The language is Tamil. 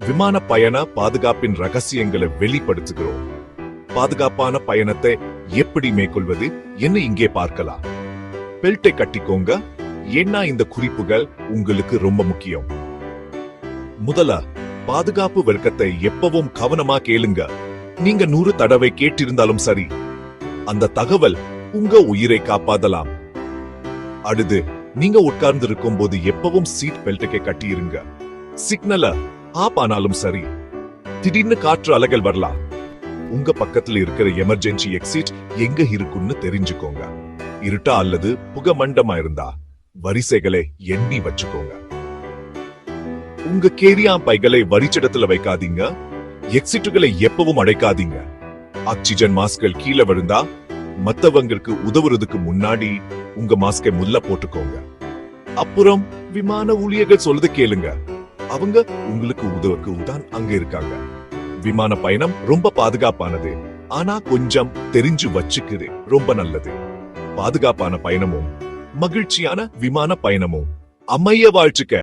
விமான பயண பாதுகாப்பின் ரகசியங்களை வெளிப்படுத்துகிறோம். பாதுகாப்பான பயணத்தை எப்படி மேற்கொள்வது என்ன இங்கே பார்க்கலாம். பெல்ட்டை கட்டிக்கோங்க. ஏன்னா இந்த குறிப்புகள் உங்களுக்கு ரொம்ப முக்கியம். முதல்ல பாதுகாப்பு விளக்கத்தை எப்பவும் கவனமா கேளுங்க. நீங்க நூறு தடவை கேட்டிருந்தாலும் சரி அந்த தகவல் உங்க உயிரை காப்பாதலாம் அடுத்து நீங்க உட்கார்ந்து இருக்கும் போது எப்பவும் சீட் பெல்ட்டுக்கை கட்டியிருங்க. சிக்னல ஆனாலும் சரி திடீர்னு காற்று அலைகள் வரலாம். உங்க பக்கத்துல இருக்கிற எமர்ஜென்சி எக்ஸிட் எங்க இருக்குன்னு தெரிஞ்சுக்கோங்க. இருட்டா அல்லது புக மண்டமா இருந்தா வரிசைகளை எண்ணி வச்சுக்கோங்க. உங்க கேரியா பைகளை வரிச்சிடத்துல வைக்காதீங்க. எக்ஸிட்டுகளை எப்பவும் அடைக்காதீங்க. ஆக்சிஜன் மாஸ்கள் கீழே விழுந்தா மத்தவங்களுக்கு உதவுறதுக்கு முன்னாடி உங்க மாஸ்கை முல்ல போட்டுக்கோங்க. அப்புறம் விமான ஊழியர்கள் சொல்றது கேளுங்க. அவங்க உங்களுக்கு உதவக்கும் தான் அங்க இருக்காங்க. விமான பயணம் ரொம்ப பாதுகாப்பானது. ஆனா கொஞ்சம் தெரிஞ்சு வச்சுக்குது. ரொம்ப நல்லது. பாதுகாப்பான பயணமும் மகிழ்ச்சியான விமான பயணமும். அமைய வாழ்த்துக்க.